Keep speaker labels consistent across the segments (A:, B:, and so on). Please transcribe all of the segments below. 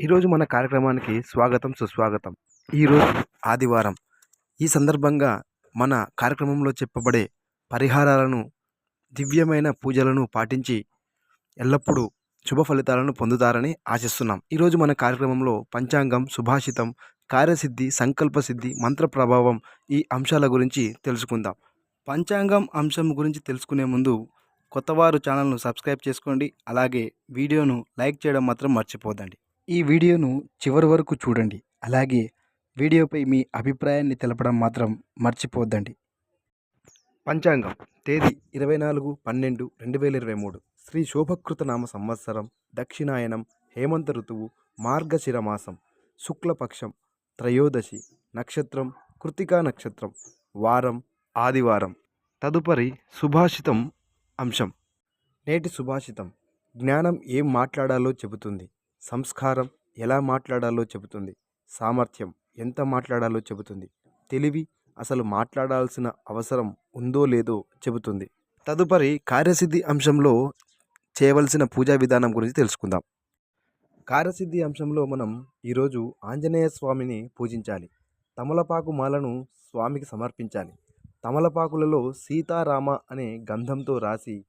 A: ఈరోజు మన కార్యక్రమానికి స్వాగతం సుస్వాగతం. ఈరోజు ఆదివారం. ఈ సందర్భంగా మన కార్యక్రమంలో చెప్పబడే పరిహారాలను దివ్యమైన పూజలను పాటించి ఎల్లప్పుడూ శుభ ఫలితాలను పొందుతారని ఆశిస్తున్నాం. ఈరోజు మన కార్యక్రమంలో పంచాంగం సుభాషితం కార్యసిద్ధి సంకల్పసిద్ధి మంత్ర ప్రభావం ఈ అంశాల గురించి తెలుసుకుందాం. పంచాంగం అంశం గురించి తెలుసుకునే ముందు కొత్తవారు ఛానల్ను సబ్స్క్రైబ్ చేసుకోండి. అలాగే వీడియోను లైక్ చేయడం మాత్రం మర్చిపోదండి ఈ వీడియోను చివరి వరకు చూడండి. అలాగే వీడియోపై మీ అభిప్రాయాన్ని తెలపడం మాత్రం మర్చిపోద్దండి. పంచాంగం తేదీ ఇరవై నాలుగు పన్నెండు రెండు వేల ఇరవై మూడు. శ్రీ శోభకృత నామ సంవత్సరం దక్షిణాయనం హేమంత ఋతువు మార్గశిర మాసం శుక్లపక్షం త్రయోదశి నక్షత్రం కృతికా నక్షత్రం వారం ఆదివారం. తదుపరి సుభాషితం అంశం. నేటి సుభాషితం. జ్ఞానం ఏం మాట్లాడాలో చెబుతుంది. సంస్కారం ఎలా మాట్లాడాలో చెబుతుంది. సామర్థ్యం ఎంత మాట్లాడాలో చెబుతుంది. తెలివి అసలు మాట్లాడాల్సిన అవసరం ఉందో లేదో చెబుతుంది. తదుపరి కార్యసిద్ధి అంశంలో చేయవలసిన పూజా విధానం గురించి తెలుసుకుందాం. కార్యసిద్ధి అంశంలో మనం ఈరోజు ఆంజనేయ స్వామిని పూజించాలి. తమలపాకు మాలను స్వామికి సమర్పించాలి. తమలపాకులలో సీతారామ అనే గంధంతో రాసి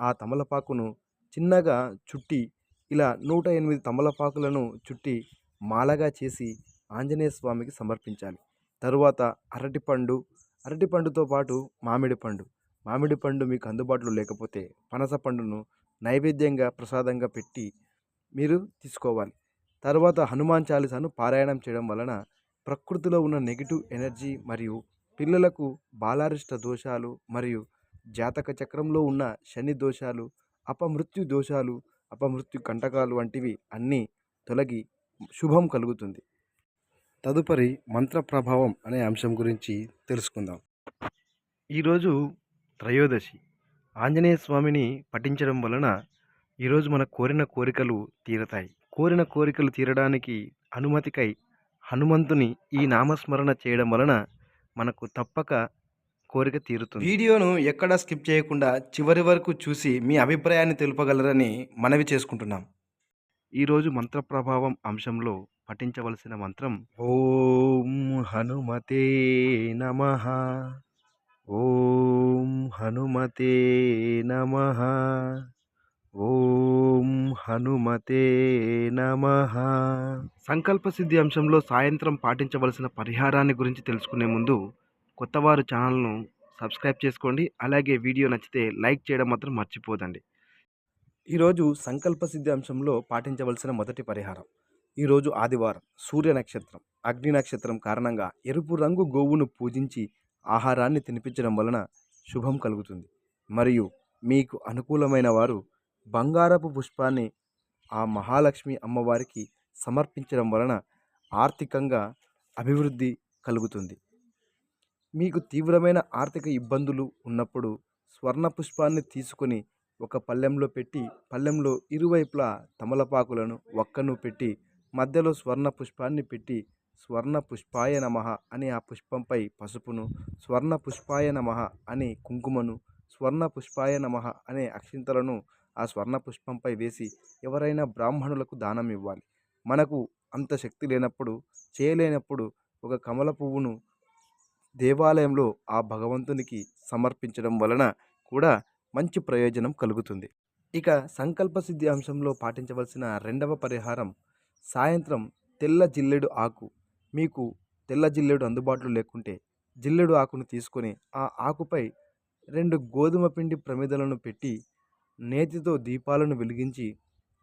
A: ఆ తమలపాకును చిన్నగా చుట్టి ఇలా నూట ఎనిమిది తమలపాకులను చుట్టి మాలగా చేసి ఆంజనేయ స్వామికి సమర్పించాలి. తరువాత అరటిపండు అరటిపండుతో పాటు మామిడి పండు. మామిడి పండు మీకు అందుబాటులో లేకపోతే పనస పండును నైవేద్యంగా ప్రసాదంగా పెట్టి మీరు తీసుకోవాలి. తర్వాత హనుమాన్ చాలీసాను పారాయణం చేయడం వలన ప్రకృతిలో ఉన్న నెగిటివ్ ఎనర్జీ మరియు పిల్లలకు బాలారిష్ట దోషాలు మరియు జాతక చక్రంలో ఉన్న శని దోషాలు అపమృత్యు దోషాలు అపమృత్యు కంటకాలు వంటివి అన్నీ తొలగి శుభం కలుగుతుంది. తదుపరి మంత్ర ప్రభావం అనే అంశం గురించి తెలుసుకుందాం. ఈరోజు త్రయోదశి. ఆంజనేయ స్వామిని పఠించడం వలన ఈరోజు మన కోరిన కోరికలు తీరతాయి. కోరిన కోరికలు తీరడానికి అనుమతికై హనుమంతుని ఈ నామస్మరణ చేయడం వలన మనకు తప్పక కోరిక తీరుతుంది. వీడియోను ఎక్కడా స్కిప్ చేయకుండా చివరి వరకు చూసి మీ అభిప్రాయాన్ని తెలుపగలరని మనవి చేసుకుంటున్నాం. ఈరోజు మంత్ర ప్రభావం అంశంలో పఠించవలసిన మంత్రం ఓం హనుమతే నమ. ఓం హనుమతే నమ. ఓం హనుమతే నమ. సంకల్ప సిద్ధి అంశంలో సాయంత్రం పాటించవలసిన పరిహారాన్ని గురించి తెలుసుకునే ముందు కొత్తవారు ఛానల్ను సబ్స్క్రైబ్ చేసుకోండి. అలాగే వీడియో నచ్చితే లైక్ చేయడం మాత్రం మర్చిపోదండి. ఈరోజు సంకల్ప సిద్ధి అంశంలో పాటించవలసిన మొదటి పరిహారం. ఈరోజు ఆదివారం సూర్య నక్షత్రం అగ్ని నక్షత్రం కారణంగా ఎరుపు రంగు గోవును పూజించి ఆహారాన్ని తినిపించడం వలన శుభం కలుగుతుంది. మరియు మీకు అనుకూలమైన వారు బంగారపు పుష్పాన్ని ఆ మహాలక్ష్మి అమ్మవారికి సమర్పించడం వలన ఆర్థికంగా అభివృద్ధి కలుగుతుంది. మీకు తీవ్రమైన ఆర్థిక ఇబ్బందులు ఉన్నప్పుడు స్వర్ణ పుష్పాన్ని తీసుకొని ఒక పళ్ళెంలో పెట్టి పళ్ళెంలో ఇరువైపులా తమలపాకులను ఒక్కను పెట్టి మధ్యలో స్వర్ణ పుష్పాన్ని పెట్టి స్వర్ణ పుష్పాయ నమః అని ఆ పుష్పంపై పసుపును స్వర్ణ పుష్పాయ నమః అనే కుంకుమను స్వర్ణ పుష్పాయ నమః అనే అక్షింతలను ఆ స్వర్ణ పుష్పంపై వేసి ఎవరైనా బ్రాహ్మణులకు దానం ఇవ్వాలి. మనకు అంత శక్తి లేనప్పుడు చేయలేనప్పుడు ఒక కమల పువ్వును దేవాలయంలో ఆ భగవంతునికి సమర్పించడం వలన కూడా మంచి ప్రయోజనం కలుగుతుంది. ఇక సంకల్ప సిద్ధి అంశంలో పాటించవలసిన రెండవ పరిహారం సాయంత్రం తెల్ల జిల్లెడు ఆకు. మీకు తెల్ల జిల్లెడు అందుబాటులో లేకుంటే జిల్లెడు ఆకును తీసుకొని ఆ ఆకుపై రెండు గోధుమ పిండి ప్రమిదలను పెట్టి నేతితో దీపాలను వెలిగించి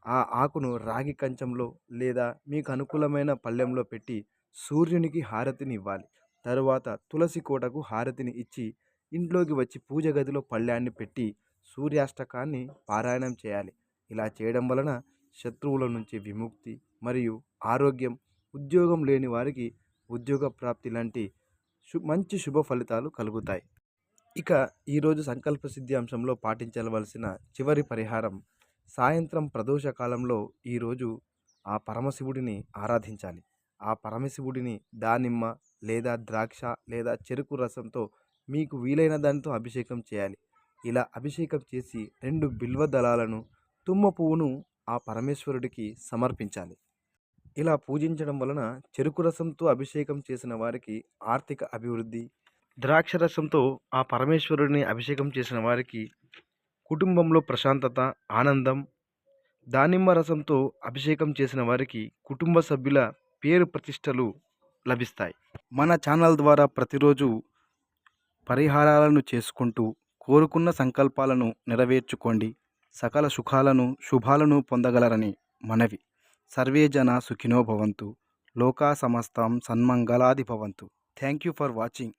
A: ఆ ఆకును రాగి కంచంలో లేదా మీకు అనుకూలమైన పళ్ళెంలో పెట్టి సూర్యునికి హారతిని ఇవ్వాలి తరువాత తులసి కోటకు హారతిని ఇచ్చి ఇంట్లోకి వచ్చి పూజ గదిలో పళ్ళ్యాన్ని పెట్టి సూర్యాష్టకాన్ని పారాయణం చేయాలి. ఇలా చేయడం వలన శత్రువుల నుంచి విముక్తి మరియు ఆరోగ్యం ఉద్యోగం లేని వారికి ఉద్యోగ ప్రాప్తి లాంటి మంచి శుభ ఫలితాలు కలుగుతాయి. ఇక ఈరోజు సంకల్ప సిద్ధి అంశంలో పాటించవలసిన చివరి పరిహారం సాయంత్రం ప్రదోష కాలంలో ఈరోజు ఆ పరమశివుడిని ఆరాధించాలి. ఆ పరమశివుడిని దానిమ్మ లేదా ద్రాక్ష లేదా చెరుకు రసంతో మీకు వీలైన దానితో అభిషేకం చేయాలి. ఇలా అభిషేకం చేసి రెండు బిల్వ దళాలను తుమ్మ పువ్వును ఆ పరమేశ్వరుడికి సమర్పించాలి. ఇలా పూజించడం వలన చెరుకు రసంతో అభిషేకం చేసిన వారికి ఆర్థిక అభివృద్ధి ద్రాక్ష రసంతో ఆ పరమేశ్వరుడిని అభిషేకం చేసిన వారికి కుటుంబంలో ప్రశాంతత ఆనందం దానిమ్మ రసంతో అభిషేకం చేసిన వారికి కుటుంబ సభ్యుల పేరు ప్రతిష్టలు లభిస్తాయి. మన ఛానల్ ద్వారా ప్రతిరోజు పరిహారాలను చేసుకుంటూ కోరుకున్న సంకల్పాలను నెరవేర్చుకోండి. సకల సుఖాలను శుభాలను పొందగలరని మనవి. సర్వే జన సుఖినో భవంతు. లోకా సమస్తం సన్మంగళాది భవంతు. Thank you for watching.